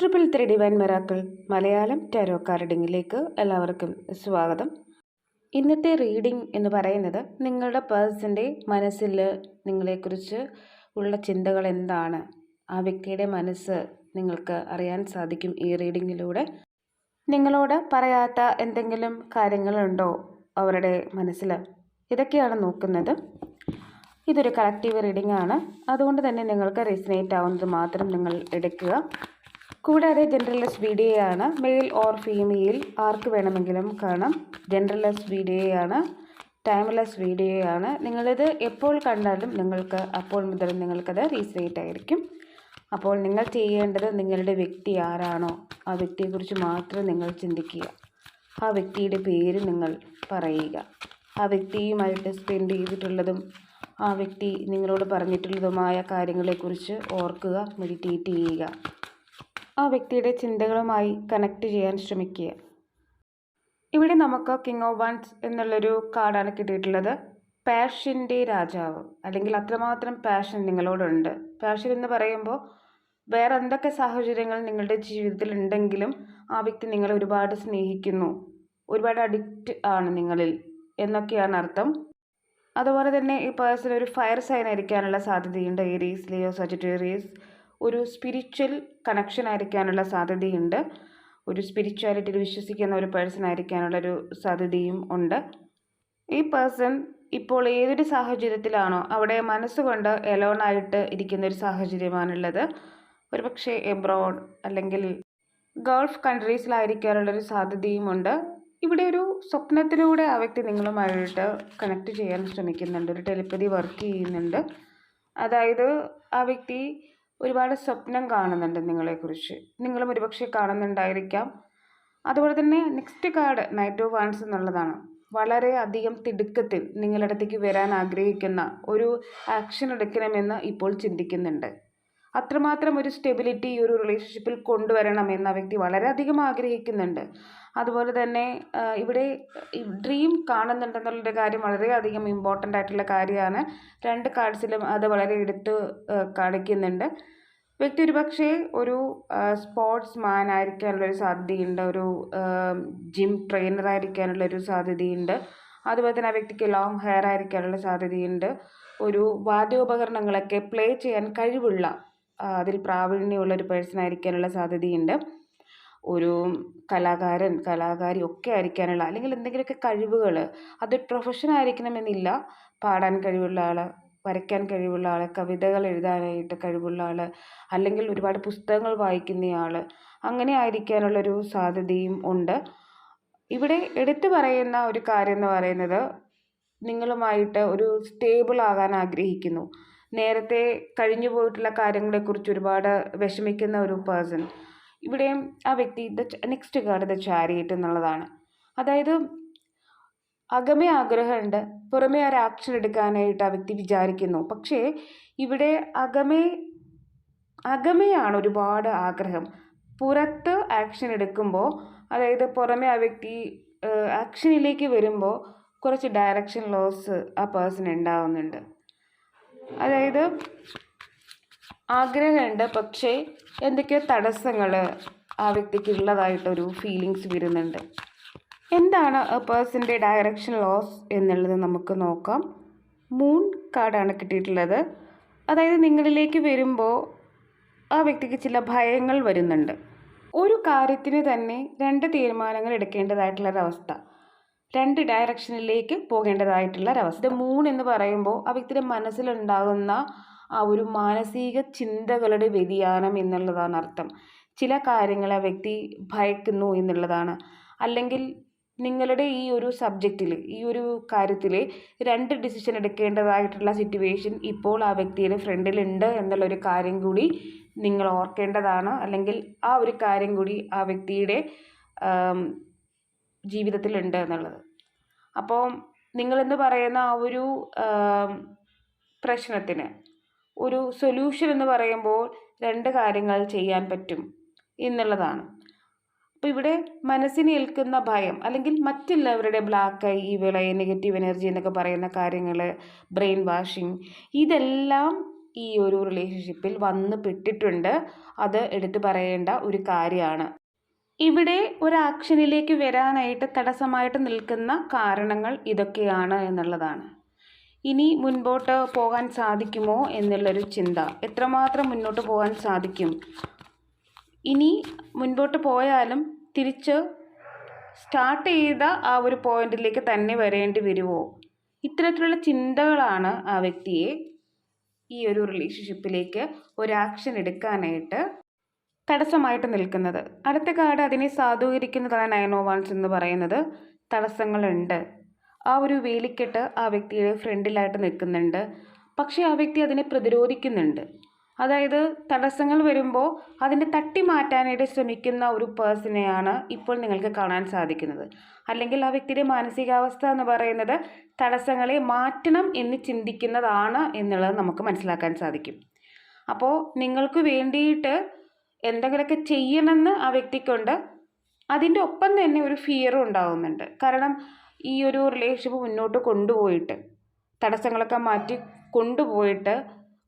Triple three divine miracle Malayalam tarot കാർഡിങ്ങിലേക്ക് എല്ലാവർക്കും സ്വാഗതം. ഇന്നത്തെ റീഡിംഗ് എന്ന് പറയുന്നത് നിങ്ങളുടെ പേഴ്സന്റെ മനസ്സിൽ നിങ്ങളെക്കുറിച്ച് ഉള്ള ചിന്തകൾ എന്താണ്? ആ വ്യക്തിയുടെ മനസ്സ് നിങ്ങൾക്ക് അറിയാൻ സാധിക്കും ഈ റീഡിങ്ങിലൂടെ. നിങ്ങളോട് പറയാത്ത എന്തെങ്കിലും കാര്യങ്ങളുണ്ടോ അവരുടെ മനസ്സിൽ? ഇതൊക്കെയാണ് നോക്കുന്നത്. ഇതൊരു കളക്റ്റീവ് റീഡിംഗ് ആണ്. അതുകൊണ്ട് തന്നെ നിങ്ങൾക്ക് റെസിനേറ്റ് ആവുന്നത് മാത്രം നിങ്ങൾ എടുക്കുക. കൂടാതെ ജനറൽലെസ് വീഡിയോ ആണ്. മെയിൽ ഓർ ഫീമെയിൽ ആർക്ക് വേണമെങ്കിലും കാണാം. ജനറൽലെസ് വീഡിയോ ആണ്. ടൈംലെസ് വീഡിയോ ആണ്. നിങ്ങളിത് എപ്പോൾ കണ്ടാലും നിങ്ങൾക്ക് അപ്പോൾ മുതൽ നിങ്ങൾക്കത് റീസേറ്റ് ആയിരിക്കും. അപ്പോൾ നിങ്ങൾ ചെയ്യേണ്ടത് നിങ്ങളുടെ വ്യക്തി ആരാണോ ആ വ്യക്തിയെക്കുറിച്ച് മാത്രം നിങ്ങൾ ചിന്തിക്കുക. ആ വ്യക്തിയുടെ പേര് നിങ്ങൾ പറയുക. ആ വ്യക്തിയുമായിട്ട് സ്പെൻഡ് ചെയ്തിട്ടുള്ളതും ആ വ്യക്തി നിങ്ങളോട് പറഞ്ഞിട്ടുള്ളതുമായ കാര്യങ്ങളെക്കുറിച്ച് ഓർക്കുക മെഡിറ്റേറ്റ് ചെയ്യുക. ആ വ്യക്തിയുടെ ചിന്തകളുമായി കണക്ട് ചെയ്യാൻ ശ്രമിക്കുക. ഇവിടെ നമുക്ക് കിങ് ഓഫ് വൺസ് എന്നുള്ളൊരു കാർഡാണ് കിട്ടിയിട്ടുള്ളത്. പാഷന്റെ രാജാവ് അല്ലെങ്കിൽ അത്രമാത്രം പാഷൻ നിങ്ങളോടുണ്ട്. പാഷൻ എന്ന് പറയുമ്പോൾ വേറെ എന്തൊക്കെ സാഹചര്യങ്ങൾ നിങ്ങളുടെ ജീവിതത്തിൽ ഉണ്ടെങ്കിലും ആ വ്യക്തി നിങ്ങളെ ഒരുപാട് സ്നേഹിക്കുന്നു. ഒരുപാട് അഡിക്റ്റ് ആണ് നിങ്ങളിൽ എന്നൊക്കെയാണ് അർത്ഥം. അതുപോലെ തന്നെ ഈ പേഴ്സൺ ഒരു ഫയർ സൈൻ ആയിരിക്കാനുള്ള സാധ്യതയുണ്ട്. ഏരീസ് ലിയോ സജിറ്റേറിയസ് ഒരു സ്പിരിച്വൽ കണക്ഷൻ ആയിരിക്കാനുള്ള സാധ്യതയുണ്ട്. ഒരു സ്പിരിച്വാലിറ്റിയിൽ വിശ്വസിക്കുന്ന ഒരു പേഴ്സൺ ആയിരിക്കാനുള്ളൊരു സാധ്യതയും ഉണ്ട്. ഈ പേഴ്സൺ ഇപ്പോൾ ഏതൊരു സാഹചര്യത്തിലാണോ അവിടെ മനസ്സുകൊണ്ട് എലോണായിട്ട് ഇരിക്കുന്ന ഒരു സാഹചര്യമാണുള്ളത്. ഒരുപക്ഷെ എബ്രോഡ് അല്ലെങ്കിൽ ഗൾഫ് കൺട്രീസിലായിരിക്കാനുള്ളൊരു സാധ്യതയുമുണ്ട് ഇവിടെ ഒരു സ്വപ്നത്തിലൂടെ ആ വ്യക്തി നിങ്ങളുമായിട്ട് കണക്ട് ചെയ്യാൻ ശ്രമിക്കുന്നുണ്ട്. ഒരു ടെലിപ്പതി വർക്ക് ചെയ്യുന്നുണ്ട്. അതായത് ആ വ്യക്തി ഒരുപാട് സ്വപ്നം കാണുന്നുണ്ട് നിങ്ങളെക്കുറിച്ച്. നിങ്ങളും ഒരുപക്ഷെ കാണുന്നുണ്ടായിരിക്കാം. അതുപോലെ തന്നെ next card knight of wands എന്നുള്ളതാണ്. വളരെ അധികം തിടുക്കത്തിൽ നിങ്ങളുടെ അടുത്തേക്ക് വരാൻ ആഗ്രഹിക്കുന്ന ഒരു ആക്ഷൻ എടുക്കണമെന്ന് ഇപ്പോൾ ചിന്തിക്കുന്നുണ്ട്. അത്രമാത്രം ഒരു സ്റ്റെബിലിറ്റി ഈ ഒരു റിലേഷൻഷിപ്പിൽ കൊണ്ടുവരണം എന്ന വ്യക്തി വളരെയധികം ആഗ്രഹിക്കുന്നുണ്ട്. അതുപോലെ തന്നെ ഇവിടെ ഡ്രീം കാണുന്നുണ്ടെന്നുള്ള കാര്യം വളരെയധികം ഇമ്പോർട്ടന്റ് ആയിട്ടുള്ള കാര്യമാണ്. രണ്ട് കാർഡ്സിലും അത് വളരെ എടുത്ത് കാണിക്കുന്നുണ്ട്. വ്യക്തി ഒരു പക്ഷേ ഒരു സ്പോർട്സ് മാൻ ആയിരിക്കാനുള്ളൊരു സാധ്യതയുണ്ട്. ഒരു ജിം ട്രെയിനർ ആയിരിക്കാനുള്ളൊരു സാധ്യതയുണ്ട്. അതുപോലെ തന്നെ ആ വ്യക്തിക്ക് ലോങ് ഹെയർ ആയിരിക്കാനുള്ള സാധ്യതയുണ്ട്. ഒരു വാദ്യോപകരണങ്ങളൊക്കെ പ്ലേ ചെയ്യാൻ കഴിവുള്ള അതിൽ പ്രാവീണ്യമുള്ള ഒരു പേഴ്സൺ ആയിരിക്കാനുള്ള സാധ്യതയുണ്ട്. ഒരു കലാകാരൻ കലാകാരി ഒക്കെ ആയിരിക്കാനുള്ള അല്ലെങ്കിൽ എന്തെങ്കിലുമൊക്കെ കഴിവുകൾ അത് പ്രൊഫഷൻ ആയിരിക്കണമെന്നില്ല. പാടാൻ കഴിവുള്ള ആൾ വരയ്ക്കാൻ കഴിവുള്ള ആൾ കവിതകൾ എഴുതാനായിട്ട് കഴിവുള്ള ആൾ അല്ലെങ്കിൽ ഒരുപാട് പുസ്തകങ്ങൾ വായിക്കുന്നയാൾ അങ്ങനെ ആയിരിക്കാനുള്ളൊരു സാധ്യതയും ഉണ്ട്. ഇവിടെ എടുത്തു പറയുന്ന ഒരു കാര്യം എന്ന് പറയുന്നത് നിങ്ങളുമായിട്ട് ഒരു സ്റ്റേബിൾ ആകാൻ ആഗ്രഹിക്കുന്നു. നേരത്തെ കഴിഞ്ഞു പോയിട്ടുള്ള കാര്യങ്ങളെക്കുറിച്ച് ഒരുപാട് വിഷമിക്കുന്ന ഒരു പേഴ്സൺ ഇവിടെയും ആ വ്യക്തി the next card the chariot എന്നുള്ളതാണ്. അതായത് അകമേ ആഗ്രഹമുണ്ട് പുറമേ ഒരു ആക്ഷൻ എടുക്കാനായിട്ട് ആ വ്യക്തി വിചാരിക്കുന്നു. പക്ഷേ ഇവിടെ അകമേ അകമയാണ് ഒരുപാട് ആഗ്രഹം. പുറത്ത് ആക്ഷൻ എടുക്കുമ്പോൾ അതായത് പുറമേ ആ വ്യക്തി ആക്ഷനിലേക്ക് വരുമ്പോൾ കുറച്ച് ഡയറക്ഷൻ ലോസ് ആ പേഴ്സൺ ഉണ്ടാവുന്നുണ്ട്. അതായത് ആഗ്രഹമുണ്ട് പക്ഷേ എന്തൊക്കെയോ തടസ്സങ്ങൾ ആ വ്യക്തിക്ക് ഉള്ളതായിട്ടൊരു ഫീലിങ്സ് വരുന്നുണ്ട്. എന്താണ് പേഴ്സന്റെ ഡയറക്ഷൻ ലോസ് എന്നുള്ളത് നമുക്ക് നോക്കാം. മൂൺ കാർഡാണ് കിട്ടിയിട്ടുള്ളത്. അതായത് നിങ്ങളിലേക്ക് വരുമ്പോൾ ആ വ്യക്തിക്ക് ചില ഭയങ്ങൾ വരുന്നുണ്ട്. ഒരു കാര്യത്തിന് തന്നെ രണ്ട് തീരുമാനങ്ങൾ എടുക്കേണ്ടതായിട്ടുള്ളൊരവസ്ഥ. രണ്ട് ഡയറക്ഷനിലേക്ക് പോകേണ്ടതായിട്ടുള്ള ഒരവസ്ഥ മൂൺ എന്ന് പറയുമ്പോൾ ആ വ്യക്തിയുടെ മനസ്സിലുണ്ടാകുന്ന ആ ഒരു മാനസിക ചിന്തകളുടെ വ്യതിയാനം എന്നുള്ളതാണ് അർത്ഥം. ചില കാര്യങ്ങൾ ആ വ്യക്തി ഭയക്കുന്നു എന്നുള്ളതാണ്. അല്ലെങ്കിൽ നിങ്ങളുടെ ഈ ഒരു സബ്ജക്റ്റിൽ ഈ ഒരു കാര്യത്തിൽ രണ്ട് ഡിസിഷൻ എടുക്കേണ്ടതായിട്ടുള്ള സിറ്റുവേഷൻ ഇപ്പോൾ ആ വ്യക്തിയുടെ ഫ്രണ്ടിലുണ്ട് എന്നുള്ളൊരു കാര്യം കൂടി നിങ്ങൾ ഓർക്കേണ്ടതാണ്. അല്ലെങ്കിൽ ആ ഒരു കാര്യം കൂടി ആ വ്യക്തിയുടെ ജീവിതത്തിലുണ്ട് എന്നുള്ളത്. അപ്പോൾ നിങ്ങളെന്ന് പറയുന്ന ആ ഒരു പ്രശ്നത്തിന് ഒരു സൊല്യൂഷൻ എന്ന് പറയുമ്പോൾ രണ്ട് കാര്യങ്ങൾ ചെയ്യാൻ പറ്റും എന്നുള്ളതാണ്. അപ്പോൾ ഇവിടെ മനസ്സിന് ഏൽക്കുന്ന ഭയം അല്ലെങ്കിൽ മറ്റുള്ളവരുടെ ബ്ലാക്ക് ഐ വിള നെഗറ്റീവ് എനർജി എന്നൊക്കെ പറയുന്ന കാര്യങ്ങൾ ബ്രെയിൻ വാഷിങ് ഇതെല്ലാം ഈ ഒരു റിലേഷൻഷിപ്പിൽ വന്ന് പെട്ടിട്ടുണ്ട്. അത് എടുത്തു പറയേണ്ട ഒരു കാര്യമാണ്. ഇവിടെ ഒരു ആക്ഷനിലേക്ക് വരാനായിട്ട് തടസ്സമായിട്ട് നിൽക്കുന്ന കാരണങ്ങൾ ഇതൊക്കെയാണ് എന്നുള്ളതാണ്. ഇനി മുൻപോട്ട് പോകാൻ സാധിക്കുമോ എന്നുള്ളൊരു ചിന്ത. എത്രമാത്രം മുന്നോട്ട് പോകാൻ സാധിക്കും? ഇനി മുൻപോട്ട് പോയാലും തിരിച്ച് സ്റ്റാർട്ട് ചെയ്ത ആ ഒരു പോയിന്റിലേക്ക് തന്നെ വരേണ്ടി വരുമോ ഇത്തരത്തിലുള്ള ചിന്തകളാണ് ആ വ്യക്തിയെ ഈ ഒരു റിലേഷൻഷിപ്പിലേക്ക് ഒരു ആക്ഷൻ എടുക്കാനായിട്ട് തടസ്സമായിട്ട് നിൽക്കുന്നത്. അടുത്ത കാർഡ് അതിനെ സാധൂകരിക്കുന്നതാണ് നയൻ ഓ വൺസ് എന്ന് പറയുന്നത്. തടസ്സങ്ങളുണ്ട്. ആ ഒരു വേലിക്കെട്ട് ആ വ്യക്തിയുടെ ഫ്രണ്ടിലായിട്ട് നിൽക്കുന്നുണ്ട്. പക്ഷേ ആ വ്യക്തി അതിനെ പ്രതിരോധിക്കുന്നുണ്ട്. അതായത് തടസ്സങ്ങൾ വരുമ്പോൾ അതിന്റെ തട്ടി മാറ്റാനായിട്ട് ശ്രമിക്കുന്ന ഒരു പേഴ്സണെയാണ് ഇപ്പോൾ നിങ്ങൾക്ക് കാണാൻ സാധിക്കുന്നത്. അല്ലെങ്കിൽ ആ വ്യക്തിയുടെ മാനസികാവസ്ഥ എന്ന് പറയുന്നത് തടസ്സങ്ങളെ മാറ്റണം എന്ന് ചിന്തിക്കുന്നതാണ് എന്നുള്ളത് നമുക്ക് മനസ്സിലാക്കാൻ സാധിക്കും. അപ്പോൾ നിങ്ങൾക്ക് വേണ്ടിയിട്ട് എന്തെങ്കിലുമൊക്കെ ചെയ്യണമെന്ന് ആ വ്യക്തിക്കുണ്ട്. അതിന്റെ ഒപ്പം തന്നെ ഒരു ഫിയറും ഉണ്ടാകുന്നുണ്ട് കാരണം ഈ ഒരു റിലേഷൻഷിപ്പ് മുന്നോട്ട് കൊണ്ടുപോയിട്ട് തടസ്സങ്ങളൊക്കെ മാറ്റി കൊണ്ടുപോയിട്ട്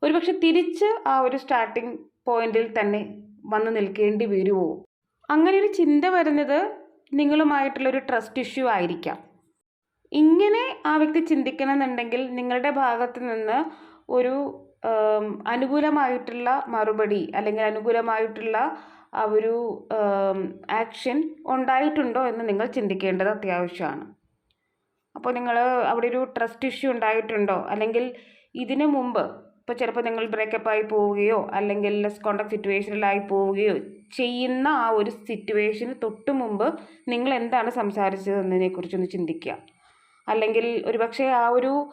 ഒരുപക്ഷെ തിരിച്ച് ആ ഒരു സ്റ്റാർട്ടിംഗ് പോയിന്റിൽ തന്നെ വന്ന് നിൽക്കേണ്ടി വരുമോ അങ്ങനെ ഒരു ചിന്ത വരുന്നത് നിങ്ങളുമായിട്ടുള്ളൊരു ട്രസ്റ്റ് ഇഷ്യൂ ആയിരിക്കാം. ഇങ്ങനെ ആ വ്യക്തി ചിന്തിക്കണമെന്നുണ്ടെങ്കിൽ നിങ്ങളുടെ ഭാഗത്ത് നിന്ന് ഒരു അനുകൂലമായിട്ടുള്ള മറുപടി അല്ലെങ്കിൽ അനുകൂലമായിട്ടുള്ള ആ ഒരു ആക്ഷൻ ഉണ്ടായിട്ടുണ്ടോ എന്ന് നിങ്ങൾ ചിന്തിക്കേണ്ടത് അത്യാവശ്യമാണ്. അപ്പോൾ നിങ്ങൾ അവിടെ ഒരു ട്രസ്റ്റ് ഇഷ്യൂ ഉണ്ടായിട്ടുണ്ടോ? അല്ലെങ്കിൽ ഇതിനു മുമ്പ് ഇപ്പോൾ ചിലപ്പോൾ നിങ്ങൾ ബ്രേക്കപ്പ് ആയി പോവുകയോ അല്ലെങ്കിൽ ലെസ് കോണ്ടാക്ട് സിറ്റുവേഷനിലായി പോവുകയോ ചെയ്യുന്ന ആ ഒരു സിറ്റുവേഷന് തൊട്ട് മുമ്പ് നിങ്ങൾ എന്താണ് സംസാരിച്ചത് എന്നതിനെക്കുറിച്ചൊന്ന് ചിന്തിക്കുക. അല്ലെങ്കിൽ ഒരുപക്ഷെ ആ ഒരു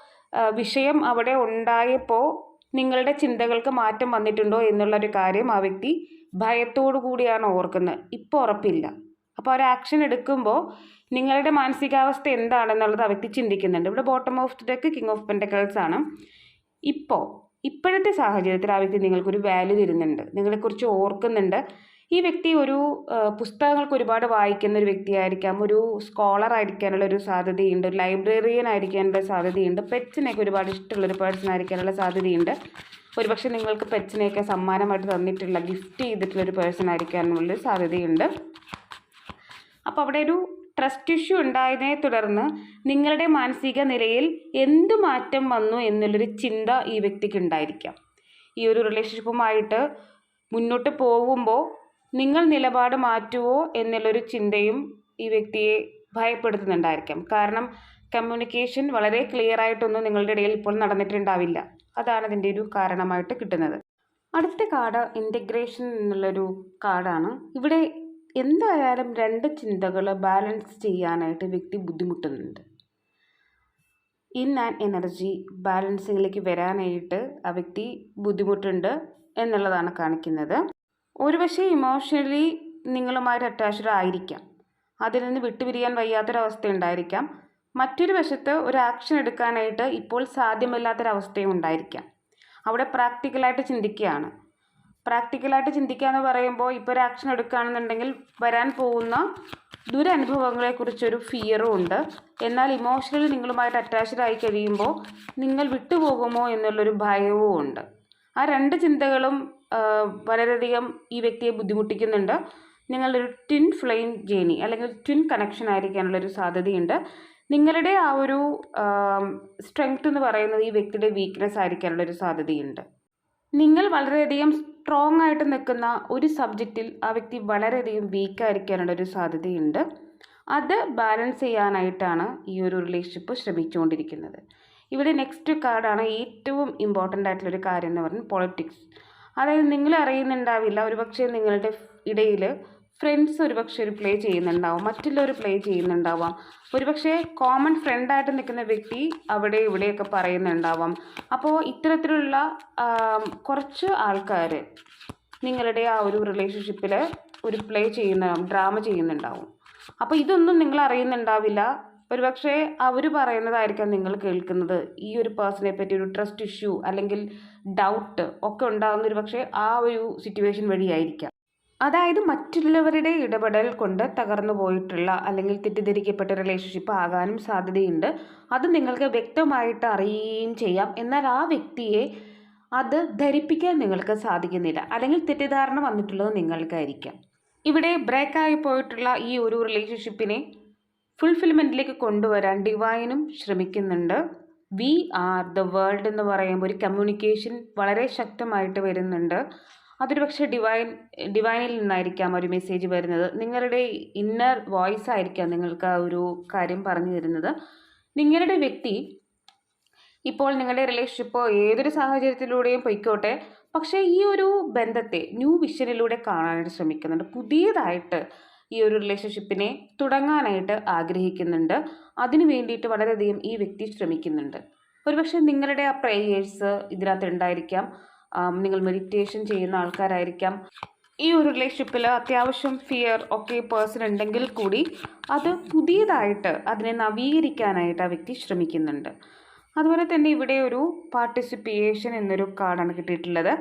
വിഷയം അവിടെ ഉണ്ടായപ്പോൾ നിങ്ങളുടെ ചിന്തകൾക്ക് മാറ്റം വന്നിട്ടുണ്ടോ എന്നുള്ളൊരു കാര്യം ആ വ്യക്തി ഭയത്തോടു കൂടിയാണ് ഓർക്കുന്നത്. ഇപ്പോൾ ഉറപ്പില്ല. അപ്പോൾ ഒരു ആക്ഷൻ എടുക്കുമ്പോൾ നിങ്ങളുടെ മാനസികാവസ്ഥ എന്താണെന്നുള്ളത് ആ വ്യക്തി ചിന്തിക്കുന്നുണ്ട്. ഇവിടെ bottom of the deck king of pentacles ആണ്. ഇപ്പോൾ ഇപ്പോഴത്തെ സാഹചര്യത്തിൽ ആ വ്യക്തി നിങ്ങൾക്കൊരു വാല്യൂ തരുന്നുണ്ട്. നിങ്ങളെക്കുറിച്ച് ഓർക്കുന്നുണ്ട്. ഈ വ്യക്തി ഒരു പുസ്തകങ്ങൾക്ക് ഒരുപാട് വായിക്കുന്ന ഒരു വ്യക്തിയായിരിക്കാം. ഒരു സ്കോളർ ആയിരിക്കാനുള്ള ഒരു സാധ്യതയുണ്ട്. ഒരു ലൈബ്രറിയൻ ആയിരിക്കാനുള്ള സാധ്യതയുണ്ട്. പെറ്റ്സിനെയൊക്കെ ഒരുപാട് ഇഷ്ടമുള്ളൊരു പേഴ്സൺ ആയിരിക്കാനുള്ള സാധ്യതയുണ്ട്. ഒരുപക്ഷെ നിങ്ങൾക്ക് പെറ്റ്സിനെയൊക്കെ സമ്മാനമായിട്ട് തന്നിട്ടുള്ള ഗിഫ്റ്റ് ചെയ്തിട്ടുള്ള ഒരു പേഴ്സൺ ആയിരിക്കാനുള്ളൊരു സാധ്യതയുണ്ട്. അപ്പോൾ അവിടെ ഒരു ട്രസ്റ്റ് ഇഷ്യൂ ഉണ്ടായതിനെ തുടർന്ന് നിങ്ങളുടെ മാനസിക നിലയിൽ എന്ത് മാറ്റം വന്നു എന്നുള്ളൊരു ചിന്ത ഈ വ്യക്തിക്ക് ഉണ്ടായിരിക്കാം. ഈ ഒരു റിലേഷൻഷിപ്പുമായിട്ട് മുന്നോട്ട് പോകുമ്പോൾ നിങ്ങൾ നിലപാട് മാറ്റുമോ എന്നുള്ളൊരു ചിന്തയും ഈ വ്യക്തിയെ ഭയപ്പെടുത്തുന്നുണ്ടായിരിക്കാം. കാരണം കമ്മ്യൂണിക്കേഷൻ വളരെ ക്ലിയർ ആയിട്ടൊന്നും നിങ്ങളുടെ ഇടയിൽ ഇപ്പോൾ നടന്നിട്ടുണ്ടാവില്ല. അതാണ് അതിന്റെ ഒരു കാരണമായിട്ട് കിട്ടുന്നത്. അടുത്ത കാർഡ് ഇന്റഗ്രേഷൻ എന്നുള്ളൊരു കാർഡാണ്. ഇവിടെ എന്തായാലും രണ്ട് ചിന്തകൾ ബാലൻസ് ചെയ്യാനായിട്ട് വ്യക്തി ബുദ്ധിമുട്ടുന്നുണ്ട്. ഇൻ ആൻഡ് എനർജി ബാലൻസിങ്ങിലേക്ക് വരാനായിട്ട് ആ വ്യക്തി ബുദ്ധിമുട്ടുണ്ട് എന്നുള്ളതാണ് കാണിക്കുന്നത്. ഒരുപക്ഷെ ഇമോഷണലി നിങ്ങളുമായിട്ട് അറ്റാച്ച്ഡ് ആയിരിക്കാം. അതിൽ നിന്ന് വിട്ടുപിരിയാൻ വയ്യാത്തൊരവസ്ഥ ഉണ്ടായിരിക്കാം മറ്റൊരു വശത്ത് ഒരു ആക്ഷൻ എടുക്കാനായിട്ട് ഇപ്പോൾ സാധ്യമല്ലാത്തൊരവസ്ഥയും ഉണ്ടായിരിക്കാം. അവിടെ പ്രാക്ടിക്കലായിട്ട് ചിന്തിക്കുകയാണ്. പ്രാക്ടിക്കലായിട്ട് ചിന്തിക്കുക എന്ന് പറയുമ്പോൾ ഇപ്പോൾ ഒരു ആക്ഷൻ എടുക്കുകയാണെന്നുണ്ടെങ്കിൽ വരാൻ പോകുന്ന ദുരനുഭവങ്ങളെക്കുറിച്ചൊരു ഫിയറും ഉണ്ട്. എന്നാൽ ഇമോഷണലി നിങ്ങളുമായിട്ട് അറ്റാച്ച്ഡ് ആയി കഴിയുമ്പോൾ നിങ്ങൾ വിട്ടുപോകുമോ എന്നുള്ളൊരു ഭയവും ഉണ്ട്. ആ രണ്ട് ചിന്തകളും വളരെയധികം ഈ വ്യക്തിയെ ബുദ്ധിമുട്ടിക്കുന്നുണ്ട്. നിങ്ങളൊരു ട്വിൻ ഫ്ലെയിം ജേണി അല്ലെങ്കിൽ ട്വിൻ കണക്ഷൻ ആയിരിക്കാനുള്ളൊരു സാധ്യതയുണ്ട്. നിങ്ങളുടെ ആ ഒരു സ്ട്രെങ്ത് എന്ന് പറയുന്നത് ഈ വ്യക്തിയുടെ വീക്ക്നെസ് ആയിരിക്കാനുള്ളൊരു സാധ്യതയുണ്ട്. നിങ്ങൾ വളരെയധികം സ്ട്രോങ് ആയിട്ട് നിൽക്കുന്ന ഒരു സബ്ജക്റ്റിൽ ആ വ്യക്തി വളരെയധികം വീക്കായിരിക്കാനുള്ള ഒരു സാധ്യതയുണ്ട്. അത് ബാലൻസ് ചെയ്യാനായിട്ടാണ് ഈ ഒരു റിലേഷൻഷിപ്പ് ശ്രമിച്ചുകൊണ്ടിരിക്കുന്നത്. ഇവിടെ നെക്സ്റ്റ് കാർഡാണ് ഏറ്റവും ഇമ്പോർട്ടന്റ് ആയിട്ടുള്ളൊരു കാര്യം എന്ന് പറഞ്ഞാൽ പൊളിറ്റിക്സ് അതായത് നിങ്ങൾ അറിയുന്നുണ്ടാവില്ല ഒരുപക്ഷെ നിങ്ങളുടെ ഇടയിൽ ഫ്രണ്ട്സ് ഒരുപക്ഷെ ഒരു പ്ലേ ചെയ്യുന്നുണ്ടാവും. മറ്റുള്ളവർ പ്ലേ ചെയ്യുന്നുണ്ടാവാം. ഒരുപക്ഷെ കോമൺ ഫ്രണ്ടായിട്ട് നിൽക്കുന്ന വ്യക്തി അവിടെ ഇവിടെയൊക്കെ പറയുന്നുണ്ടാവാം. അപ്പോൾ ഇത്തരത്തിലുള്ള കുറച്ച് ആൾക്കാർ നിങ്ങളുടെ ആ ഒരു റിലേഷൻഷിപ്പിൽ ഒരു പ്ലേ ചെയ്യുന്ന ഡ്രാമ ചെയ്യുന്നുണ്ടാവും. അപ്പോൾ ഇതൊന്നും നിങ്ങൾ അറിയുന്നുണ്ടാവില്ല ഒരുപക്ഷെ അവർ പറയുന്നതായിരിക്കാം നിങ്ങൾ കേൾക്കുന്നത്. ഈ ഒരു പേഴ്സണെ പറ്റി ഒരു ട്രസ്റ്റ് ഇഷ്യൂ അല്ലെങ്കിൽ ഡൗട്ട് ഒക്കെ ഉണ്ടാകുന്ന ഒരു പക്ഷേ ആ ഒരു സിറ്റുവേഷൻ വഴിയായിരിക്കാം. അതായത് മറ്റുള്ളവരുടെ ഇടപെടൽ കൊണ്ട് തകർന്നു പോയിട്ടുള്ള അല്ലെങ്കിൽ തെറ്റിദ്ധരിക്കപ്പെട്ട റിലേഷൻഷിപ്പ് ആകാനും സാധ്യതയുണ്ട്. അത് നിങ്ങൾക്ക് വ്യക്തമായിട്ട് അറിയുകയും ചെയ്യാം. എന്നാൽ ആ വ്യക്തിയെ അത് ധരിപ്പിക്കാൻ നിങ്ങൾക്ക് സാധിക്കുന്നില്ല. അല്ലെങ്കിൽ തെറ്റിദ്ധാരണ വന്നിട്ടുള്ളത് നിങ്ങൾക്കായിരിക്കാം. ഇവിടെ ബ്രേക്കായി പോയിട്ടുള്ള ഈ ഒരു റിലേഷൻഷിപ്പിനെ ഫുൾഫിൽമെന്റിലേക്ക് കൊണ്ടുവരാൻ ഡിവൈനും ശ്രമിക്കുന്നുണ്ട്. വി ആർ ദ വേൾഡ് എന്ന് പറയുമ്പോൾ ഒരു കമ്മ്യൂണിക്കേഷൻ വളരെ ശക്തമായിട്ട് വരുന്നുണ്ട്. അതൊരു പക്ഷേ ഡിവൈൻ ഡിവൈനിൽ നിന്നായിരിക്കാം ഒരു മെസ്സേജ് വരുന്നത്. നിങ്ങളുടെ ഇന്നർ വോയിസ് ആയിരിക്കാം നിങ്ങൾക്ക് ആ ഒരു കാര്യം പറഞ്ഞു തരുന്നത്. നിങ്ങളുടെ വ്യക്തി ഇപ്പോൾ നിങ്ങളുടെ റിലേഷൻഷിപ്പോ ഏതൊരു സാഹചര്യത്തിലൂടെയും പൊയ്ക്കോട്ടെ. പക്ഷേ ഈ ഒരു ബന്ധത്തെ ന്യൂ വിഷനിലൂടെ കാണാനായിട്ട് ശ്രമിക്കുന്നുണ്ട്. പുതിയതായിട്ട് ഈ ഒരു റിലേഷൻഷിപ്പിനെ തുടങ്ങാനായിട്ട് ആഗ്രഹിക്കുന്നുണ്ട്. അതിനു വേണ്ടിയിട്ട് വളരെയധികം ഈ വ്യക്തി ശ്രമിക്കുന്നുണ്ട്. ഒരുപക്ഷെ നിങ്ങളുടെ ആ പ്രേയേഴ്സ് ഇതിനകത്ത് ഉണ്ടായിരിക്കാം. നിങ്ങൾ മെഡിറ്റേഷൻ ചെയ്യുന്ന ആൾക്കാരായിരിക്കാം. ഈ ഒരു റിലേഷൻഷിപ്പിൽ അത്യാവശ്യം ഫിയർ ഒക്കെ പേഴ്സൺ ഉണ്ടെങ്കിൽ കൂടി അത് പുതിയതായിട്ട് അതിനെ നവീകരിക്കാനായിട്ട് ആ വ്യക്തി ശ്രമിക്കുന്നുണ്ട്. അതുപോലെ തന്നെ ഇവിടെ ഒരു പാർട്ടിസിപ്പേഷൻ എന്നൊരു കാർഡാണ് കിട്ടിയിട്ടുള്ളത്.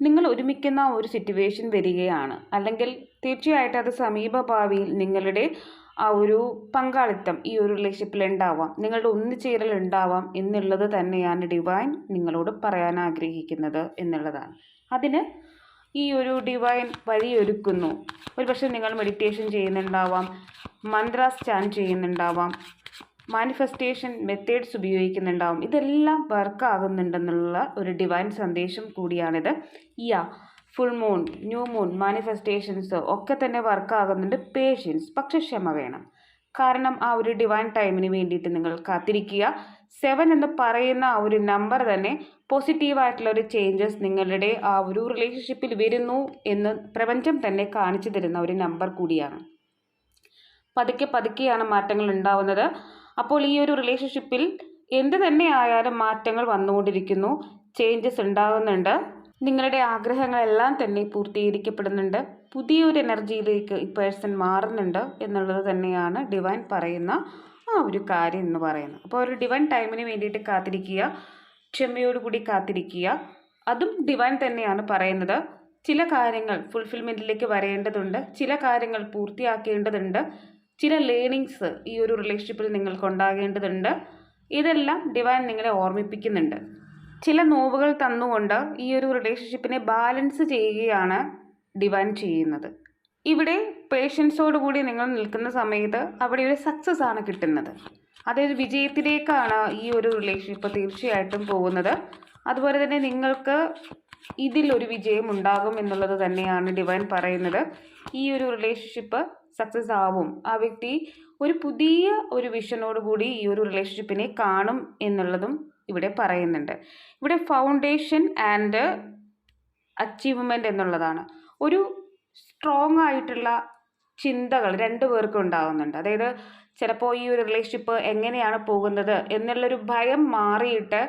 നിങ്ങൾ ഒരുമിക്കുന്ന ഒരു സിറ്റുവേഷൻ വരികയാണ്. അല്ലെങ്കിൽ തീർച്ചയായിട്ടും അത് സമീപഭാവിയിൽ നിങ്ങളുടെ ആ ഒരു പങ്കാളിത്തം ഈ ഒരു റിലേഷൻഷിപ്പിൽ ഉണ്ടാവാം. നിങ്ങളുടെ ഒന്നിച്ചേരൽ ഉണ്ടാവാം എന്നുള്ളത് തന്നെയാണ് ഡിവൈൻ നിങ്ങളോട് പറയാൻ ആഗ്രഹിക്കുന്നത് എന്നുള്ളതാണ്. അതിന് ഈ ഒരു ഡിവൈൻ വഴിയൊരുക്കുന്നു. ഒരുപക്ഷെ നിങ്ങൾ മെഡിറ്റേഷൻ ചെയ്യുന്നുണ്ടാവാം മന്ത്രാസ് ചാൻ ചെയ്യുന്നുണ്ടാവാം മാനിഫെസ്റ്റേഷൻ മെത്തേഡ്സ് ഉപയോഗിക്കുന്നുണ്ടാവും. ഇതെല്ലാം വർക്ക് ആകുന്നുണ്ടെന്നുള്ള ഒരു ഡിവൈൻ സന്ദേശം കൂടിയാണിത്. യാ full moon new moon manifestations ഒക്കെ തന്നെ വർക്ക് ആകുന്നുണ്ട്. പേഷ്യൻസ് പക്ഷെ ക്ഷമ വേണം. കാരണം ആ ഒരു ഡിവൈൻ ടൈമിന് വേണ്ടിയിട്ട് നിങ്ങൾ കാത്തിരിക്കുക. സെവൻ എന്ന് പറയുന്ന ആ ഒരു നമ്പർ തന്നെ പോസിറ്റീവായിട്ടുള്ള ഒരു ചേഞ്ചസ് നിങ്ങളുടെ ആ ഒരു റിലേഷൻഷിപ്പിൽ വരുന്നു എന്ന് പ്രപഞ്ചം തന്നെ കാണിച്ചു തരുന്ന ഒരു നമ്പർ കൂടിയാണ്. പതുക്കെ പതുക്കെയാണ് മാറ്റങ്ങൾ ഉണ്ടാവുന്നത്. അപ്പോൾ ഈ ഒരു റിലേഷൻഷിപ്പിൽ എന്ത് തന്നെ ആയാലും മാറ്റങ്ങൾ വന്നുകൊണ്ടിരിക്കുന്നു. ചേഞ്ചസ് ഉണ്ടാകുന്നുണ്ട്. നിങ്ങളുടെ ആഗ്രഹങ്ങളെല്ലാം തന്നെ പൂർത്തീകരിക്കപ്പെടുന്നുണ്ട്. പുതിയൊരു എനർജിയിലേക്ക് ഈ പേഴ്സൺ മാറുന്നുണ്ട് എന്നുള്ളത് തന്നെയാണ് ഡിവൈൻ പറയുന്ന ആ ഒരു കാര്യം എന്ന് പറയുന്നത്. അപ്പോൾ ഒരു ഡിവൈൻ ടൈമിന് വേണ്ടിയിട്ട് കാത്തിരിക്കുക ക്ഷമയോടുകൂടി കാത്തിരിക്കുക. അതും ഡിവൈൻ തന്നെയാണ് പറയുന്നത്. ചില കാര്യങ്ങൾ ഫുൾഫിൽമെന്റിലേക്ക് വരേണ്ടതുണ്ട്. ചില കാര്യങ്ങൾ പൂർത്തിയാക്കേണ്ടതുണ്ട്. ചില ലേണിങ്സ് ഈ ഒരു റിലേഷൻഷിപ്പിൽ നിങ്ങൾക്ക് ഉണ്ടാകേണ്ടതുണ്ട്. ഇതെല്ലാം ഡിവൈൻ നിങ്ങളെ ഓർമ്മിപ്പിക്കുന്നുണ്ട്. ചില നോവുകൾ തന്നുകൊണ്ട് ഈ ഒരു റിലേഷൻഷിപ്പിനെ ബാലൻസ് ചെയ്യുകയാണ് ഡിവൈൻ ചെയ്യുന്നത്. ഇവിടെ പേഷ്യൻസോട് കൂടി നിങ്ങൾ നിൽക്കുന്ന സമയത്ത് അവിടെ ഒരു സക്സസ് ആണ് കിട്ടുന്നത്. അതായത് വിജയത്തിലേക്കാണ് ഈ ഒരു റിലേഷൻഷിപ്പ് തീർച്ചയായിട്ടും പോകുന്നത്. അതുപോലെ തന്നെ നിങ്ങൾക്ക് ഇതിലൊരു വിജയം ഉണ്ടാകും എന്നുള്ളത് തന്നെയാണ് ഡിവൈൻ പറയുന്നത്. ഈ ഒരു റിലേഷൻഷിപ്പ് സക്സസ് ആവും ആ വ്യക്തി ഒരു പുതിയ ഒരു വിഷനോട് കൂടി ഈ ഒരു റിലേഷൻഷിപ്പിനെ കാണും എന്നുള്ളതും ഇവിടെ പറയുന്നുണ്ട്. ഇവിടെ ഫൗണ്ടേഷൻ ആൻഡ് അച്ചീവ്മെന്റ് എന്നുള്ളതാണ്. ഒരു സ്ട്രോങ് ആയിട്ടുള്ള ചിന്തകൾ രണ്ടു പേർക്കും ഉണ്ടാകുന്നുണ്ട് അതായത് ചിലപ്പോൾ ഈ ഒരു റിലേഷൻഷിപ്പ് എങ്ങനെയാണ് പോകുന്നത് എന്നുള്ളൊരു ഭയം മാറിയിട്ട്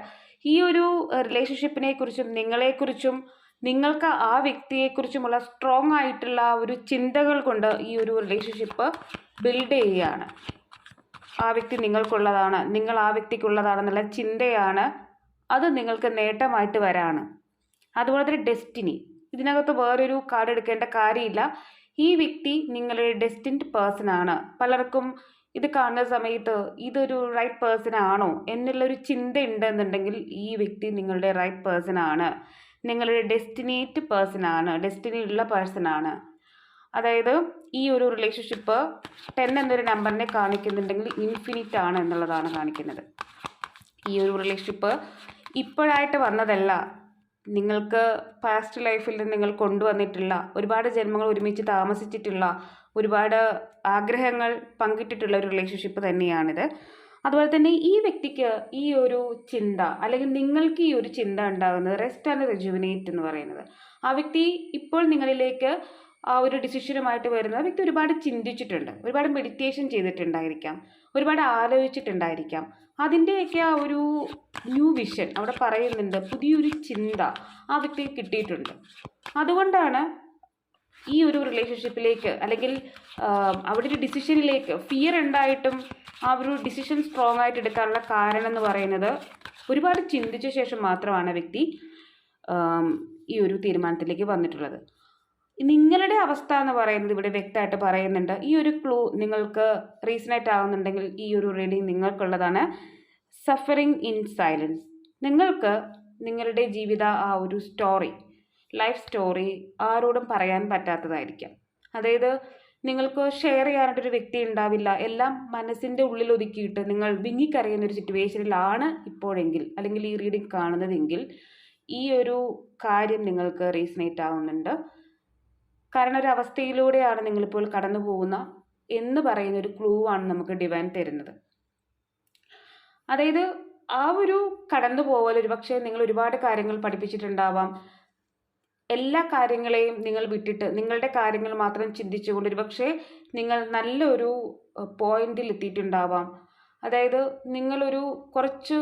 ഈ ഒരു റിലേഷൻഷിപ്പിനെ കുറിച്ചും നിങ്ങളെക്കുറിച്ചും നിങ്ങൾക്ക് ആ വ്യക്തിയെക്കുറിച്ചുമുള്ള സ്ട്രോങ് ആയിട്ടുള്ള ഒരു ചിന്തകൾ കൊണ്ട് ഈ ഒരു റിലേഷൻഷിപ്പ് ബിൽഡ് ചെയ്യുകയാണ്. ആ വ്യക്തി നിങ്ങൾക്കുള്ളതാണ് നിങ്ങൾ ആ വ്യക്തിക്കുള്ളതാണെന്നുള്ള ചിന്തയാണ് അത് നിങ്ങൾക്ക് നേട്ടമായിട്ട് വരാണ്. അതുപോലെ തന്നെ ഡെസ്റ്റിനി ഇതിനകത്ത് വേറൊരു കാർഡ് എടുക്കേണ്ട കാര്യമില്ല. ഈ വ്യക്തി നിങ്ങളുടെ ഡെസ്റ്റിൻഡ് പേഴ്സൺ ആണ്. പലർക്കും ഇത് കാണുന്ന സമയത്ത് ഇതൊരു റൈറ്റ് പേഴ്സൺ ആണോ എന്നുള്ളൊരു ചിന്ത ഉണ്ടെന്നുണ്ടെങ്കിൽ ഈ വ്യക്തി നിങ്ങളുടെ റൈറ്റ് പേഴ്സൺ ആണ്. നിങ്ങളുടെ ഡെസ്റ്റിനേറ്റ് പേഴ്സൺ ആണ് ഡെസ്റ്റിനി ഉള്ള പേഴ്സൺ ആണ് അതായത് ഈ ഒരു റിലേഷൻഷിപ്പ് ടെൻ എന്നൊരു നമ്പറിനെ കാണിക്കുന്നുണ്ടെങ്കിൽ ഇൻഫിനിറ്റ് ആണ് എന്നുള്ളതാണ് കാണിക്കുന്നത്. ഈ ഒരു റിലേഷൻഷിപ്പ് ഇപ്പോഴായിട്ട് വന്നതല്ല. നിങ്ങൾക്ക് പാസ്റ്റ് ലൈഫിൽ നിങ്ങൾ കൊണ്ടുവന്നിട്ടുള്ള ഒരുപാട് ജന്മങ്ങൾ ഒരുമിച്ച് താമസിച്ചിട്ടുള്ള ഒരുപാട് ആഗ്രഹങ്ങൾ പങ്കിട്ടിട്ടുള്ള ഒരു റിലേഷൻഷിപ്പ് തന്നെയാണിത്. അതുപോലെ തന്നെ ഈ വ്യക്തിക്ക് ഈ ഒരു ചിന്ത അല്ലെങ്കിൽ നിങ്ങൾക്ക് ഈ ഒരു ചിന്ത ഉണ്ടാകുന്നത് റെസ്റ്റ് ആൻഡ് റെജുവിനേറ്റ് എന്ന് പറയുന്നത്. ആ വ്യക്തി ഇപ്പോൾ നിങ്ങളിലേക്ക് ആ ഒരു ഡിസിഷനുമായിട്ട് വരുന്നത് വ്യക്തി ഒരുപാട് ചിന്തിച്ചിട്ടുണ്ട്. ഒരുപാട് മെഡിറ്റേഷൻ ചെയ്തിട്ടുണ്ടായിരിക്കാം. ഒരുപാട് ആലോചിച്ചിട്ടുണ്ടായിരിക്കാം. അതിന്റെയൊക്കെ ആ ഒരു ന്യൂ വിഷൻ അവിടെ പറയുന്നുണ്ട്. പുതിയൊരു ചിന്ത ആ വ്യക്തിക്ക് കിട്ടിയിട്ടുണ്ട്. അതുകൊണ്ടാണ് ഈ ഒരു റിലേഷൻഷിപ്പിലേക്ക് അല്ലെങ്കിൽ അവിടെ ഒരു ഡിസിഷനിലേക്ക് ഫിയർ ഉണ്ടായിട്ടും ആ ഒരു ഡിസിഷൻ സ്ട്രോങ് ആയിട്ട് എടുക്കാനുള്ള കാരണം എന്ന് പറയുന്നത് ഒരുപാട് ചിന്തിച്ച ശേഷം മാത്രമാണ് വ്യക്തി ഈ ഒരു തീരുമാനത്തിലേക്ക് വന്നിട്ടുള്ളത്. നിങ്ങളുടെ അവസ്ഥ എന്ന് പറയുന്നത് ഇവിടെ വ്യക്തമായിട്ട് പറയുന്നുണ്ട്. ഈ ഒരു ക്ലൂ നിങ്ങൾക്ക് റീസണേറ്റ് ആവുന്നുണ്ടെങ്കിൽ ഈ ഒരു റീഡിങ് നിങ്ങൾക്കുള്ളതാണ്. സഫറിങ് ഇൻ സൈലൻസ് നിങ്ങൾക്ക് നിങ്ങളുടെ ജീവിത ആ ഒരു സ്റ്റോറി ലൈഫ് സ്റ്റോറി ആരോടും പറയാൻ പറ്റാത്തതായിരിക്കാം. അതായത് നിങ്ങൾക്ക് ഷെയർ ചെയ്യാനായിട്ടൊരു വ്യക്തി ഉണ്ടാവില്ല. എല്ലാം മനസ്സിന്റെ ഉള്ളിൽ ഒതുക്കിയിട്ട് നിങ്ങൾ വിങ്ങിക്കറിയുന്ന ഒരു സിറ്റുവേഷനിലാണ് ഇപ്പോഴെങ്കിൽ അല്ലെങ്കിൽ ഈ റീഡിംഗ് കാണുന്നതെങ്കിൽ ഈ ഒരു കാര്യം നിങ്ങൾക്ക് റീസണേറ്റ് ആവുന്നുണ്ട്. കാരണം ഒരു അവസ്ഥയിലൂടെയാണ് നിങ്ങളിപ്പോൾ കടന്നു പോകുന്ന എന്ന് പറയുന്ന ഒരു ക്ലൂ ആണ് നമുക്ക് ഡിവൈൻ തരുന്നത്. അതായത് ആ ഒരു കടന്നു പോകൽ ഒരുപക്ഷെ നിങ്ങൾ ഒരുപാട് കാര്യങ്ങൾ പഠിപ്പിച്ചിട്ടുണ്ടാവാം. എല്ലാ കാര്യങ്ങളെയും നിങ്ങൾ വിട്ടിട്ട് നിങ്ങളുടെ കാര്യങ്ങൾ മാത്രം ചിന്തിച്ചുകൊണ്ട് ഒരുപക്ഷെ നിങ്ങൾ നല്ലൊരു പോയിന്റിൽ എത്തിയിട്ടുണ്ടാവാം. അതായത് നിങ്ങളൊരു കുറച്ച്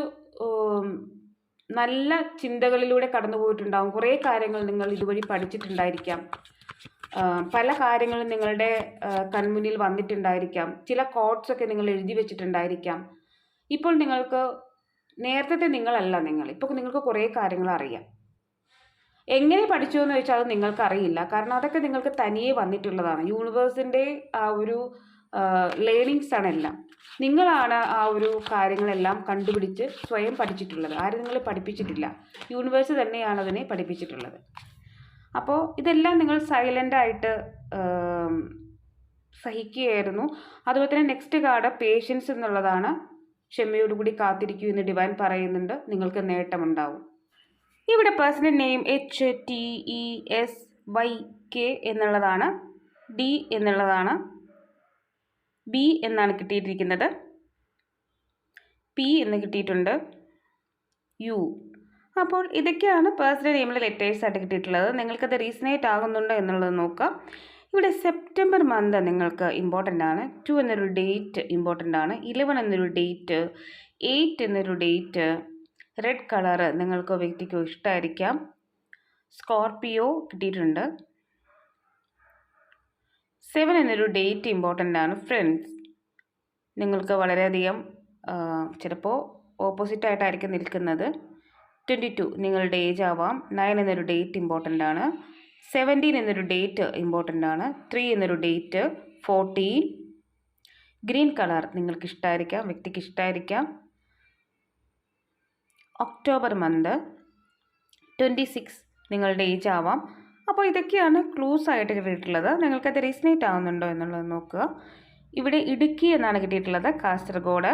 നല്ല ചിന്തകളിലൂടെ കടന്നു പോയിട്ടുണ്ടാവും. കുറേ കാര്യങ്ങൾ നിങ്ങൾ ഇതുവഴി പഠിച്ചിട്ടുണ്ടായിരിക്കാം. പല കാര്യങ്ങളും നിങ്ങളുടെ കൺമുന്നിൽ വന്നിട്ടുണ്ടായിരിക്കാം. ചില കോട്ട്സ് ഒക്കെ നിങ്ങൾ എഴുതി വെച്ചിട്ടുണ്ടായിരിക്കാം. ഇപ്പോൾ നിങ്ങൾക്ക് നേരത്തെ നിങ്ങളല്ല നിങ്ങൾ. ഇപ്പോൾ നിങ്ങൾക്ക് കുറേ കാര്യങ്ങൾ അറിയാം. എങ്ങനെ പഠിച്ചു എന്ന് ചോദിച്ചാൽ അത് നിങ്ങൾക്കറിയില്ല. കാരണം അതൊക്കെ നിങ്ങൾക്ക് തനിയെ വന്നിട്ടുള്ളതാണ്. യൂണിവേഴ്സിന്റെ ആ ഒരു ലേണിങ്സ് ആണ് എല്ലാം. നിങ്ങളാണ് ആ ഒരു കാര്യങ്ങളെല്ലാം കണ്ടുപിടിച്ച് സ്വയം പഠിച്ചിട്ടുള്ളത്. ആരും നിങ്ങൾ പഠിപ്പിച്ചിട്ടില്ല. യൂണിവേഴ്സ് തന്നെയാണ് അതിനെ പഠിപ്പിച്ചിട്ടുള്ളത്. അപ്പോൾ ഇതെല്ലാം നിങ്ങൾ സൈലന്റായിട്ട് സഹിക്കുകയായിരുന്നു. അതുപോലെ തന്നെ നെക്സ്റ്റ് കാർഡ് പേഷ്യൻസ് എന്നുള്ളതാണ്. ക്ഷമയോടുകൂടി കാത്തിരിക്കൂ എന്ന് ഡിവൈൻ പറയുന്നുണ്ട്. നിങ്ങൾക്ക് നേട്ടമുണ്ടാവും. ഇവിടെ personal name H T E S Y K എന്നുള്ളതാണ്. ഡി എന്നുള്ളതാണ്. ബി എന്നാണ് കിട്ടിയിട്ടിരിക്കുന്നത് പി എന്ന് കിട്ടിയിട്ടുണ്ട്. യു അപ്പോൾ ഇതൊക്കെയാണ് പേഴ്സണൽ നെയിമിലെ ലെറ്റേഴ്സ് ആയിട്ട് കിട്ടിയിട്ടുള്ളത്. നിങ്ങൾക്കത് റീസണേറ്റ് ആകുന്നുണ്ടോ എന്നുള്ളത് നോക്കാം. ഇവിടെ സെപ്റ്റംബർ മന്ത് നിങ്ങൾക്ക് ഇമ്പോർട്ടന്റ് ആണ്. ടു എന്നൊരു ഡേറ്റ് ഇമ്പോർട്ടന്റ് ആണ്. ഇലവൻ എന്നൊരു ഡേറ്റ് എയ്റ്റ് എന്നൊരു ഡേറ്റ് റെഡ് കളറ് നിങ്ങൾക്ക് വ്യക്തിക്കോ ഇഷ്ടമായിരിക്കാം സ്കോർപിയോ കിട്ടിയിട്ടുണ്ട്. സെവൻ എന്നൊരു ഡേറ്റ് ഇമ്പോർട്ടന്റ് ആണ് ഫ്രണ്ട്സ് നിങ്ങൾക്ക് വളരെയധികം ചിലപ്പോൾ ഓപ്പോസിറ്റായിട്ടായിരിക്കും നിൽക്കുന്നത്. ട്വന്റി ടു നിങ്ങളുടെ ഏജ് ആവാം. നയൻ എന്നൊരു ഡേറ്റ് ഇമ്പോർട്ടന്റ് ആണ്. സെവന്റീൻ എന്നൊരു ഡേറ്റ് ഇമ്പോർട്ടന്റ് ആണ്. ത്രീ എന്നൊരു ഡേറ്റ് ഫോർട്ടീൻ ഗ്രീൻ കളർ നിങ്ങൾക്ക് ഇഷ്ടമായിരിക്കാം വ്യക്തിക്ക് ഇഷ്ടമായിരിക്കാം ഒക്ടോബർ മന്ത് ട്വന്റി സിക്സ് നിങ്ങളുടെ ഏജ് ആവാം. അപ്പോൾ ഇതൊക്കെയാണ് ക്ലൂസ് ആയിട്ട് കിട്ടിയിട്ടുള്ളത്. നിങ്ങൾക്കത് റീസണേറ്റ് ആവുന്നുണ്ടോ എന്നുള്ളത് നോക്കുക. ഇവിടെ ഇടുക്കി എന്നാണ് കിട്ടിയിട്ടുള്ളത്. കാസർഗോഡ്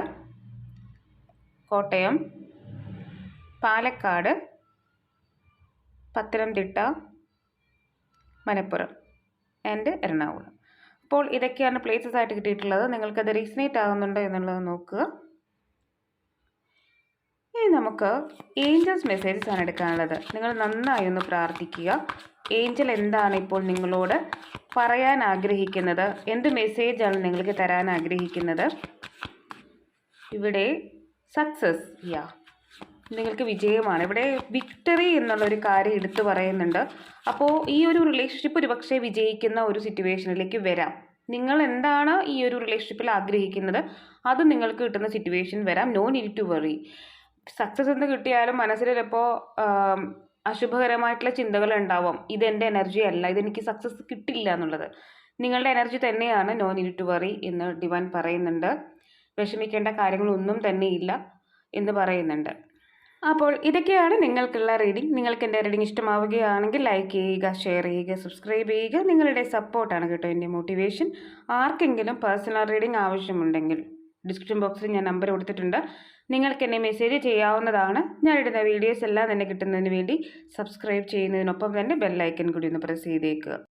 കോട്ടയം പാലക്കാട് പത്തനംതിട്ട മലപ്പുറം ആൻഡ് എറണാകുളം. അപ്പോൾ ഇതൊക്കെയാണ് പ്ലേസസ് ആയിട്ട് കിട്ടിയിട്ടുള്ളത്. നിങ്ങൾക്കത് റീസണേറ്റ് ആകുന്നുണ്ടോ എന്നുള്ളത് നോക്കുക. ഇനി നമുക്ക് ഏഞ്ചൽസ് മെസ്സേജസ് ആണ് എടുക്കാനുള്ളത്. നിങ്ങൾ നന്നായി ഒന്ന് പ്രാർത്ഥിക്കുക. ഏഞ്ചൽ എന്താണ് ഇപ്പോൾ നിങ്ങളോട് പറയാൻ ആഗ്രഹിക്കുന്നത്? എന്ത് മെസ്സേജാണ് നിങ്ങൾക്ക് തരാൻ ആഗ്രഹിക്കുന്നത്? ഇവിടെ സക്സസ് യാ നിങ്ങൾക്ക് വിജയമാണ്. ഇവിടെ വിക്ടറി എന്നുള്ളൊരു കാര്യം എടുത്തു പറയുന്നുണ്ട്. അപ്പോൾ ഈ ഒരു റിലേഷൻഷിപ്പ് ഒരുപക്ഷെ വിജയിക്കുന്ന ഒരു സിറ്റുവേഷനിലേക്ക് വരാം. നിങ്ങൾ എന്താണ് ഈ ഒരു റിലേഷൻഷിപ്പിൽ ആഗ്രഹിക്കുന്നത്? അത് നിങ്ങൾക്ക് കിട്ടുന്ന സിറ്റുവേഷൻ വരാം. No need to worry success എന്ന് കിട്ടിയാലും മനസ്സിൽ ചിലപ്പോൾ അശുഭകരമായിട്ടുള്ള ചിന്തകൾ ഉണ്ടാവും. ഇതെന്റെ എനർജി അല്ല. ഇതെനിക്ക് സക്സസ് കിട്ടില്ല എന്നുള്ളത്. നിങ്ങളുടെ എനർജി തന്നെയാണ്. നോ നീഡ് ടു വറി എന്ന് ഡിവൈൻ പറയുന്നുണ്ട്. വിഷമിക്കേണ്ട കാര്യങ്ങളൊന്നും തന്നെയില്ല എന്ന് പറയുന്നുണ്ട്. അപ്പോൾ ഇതൊക്കെയാണ് നിങ്ങൾക്കുള്ള റീഡിംഗ് നിങ്ങൾക്ക് എന്റെ റീഡിംഗ് ഇഷ്ടമാവുകയാണെങ്കിൽ ലൈക്ക് ചെയ്യുക ഷെയർ ചെയ്യുക സബ്സ്ക്രൈബ് ചെയ്യുക. നിങ്ങളുടെ സപ്പോർട്ടാണ് കേട്ടോ എന്റെ മോട്ടിവേഷൻ ആർക്കെങ്കിലും പേഴ്സണൽ റീഡിംഗ് ആവശ്യമുണ്ടെങ്കിൽ ഡിസ്ക്രിപ്ഷൻ ബോക്സിൽ ഞാൻ നമ്പർ കൊടുത്തിട്ടുണ്ട്. നിങ്ങൾക്ക് എന്നെ മെസ്സേജ് ചെയ്യാവുന്നതാണ്. ഞാൻ ഇടുന്ന വീഡിയോസ് എല്ലാം തന്നെ കിട്ടുന്നതിന് വേണ്ടി സബ്സ്ക്രൈബ് ചെയ്യുന്നതിനൊപ്പം തന്നെ ബെല്ലൈക്കൻ കൂടി ഒന്ന് പ്രസ് ചെയ്തേക്കുക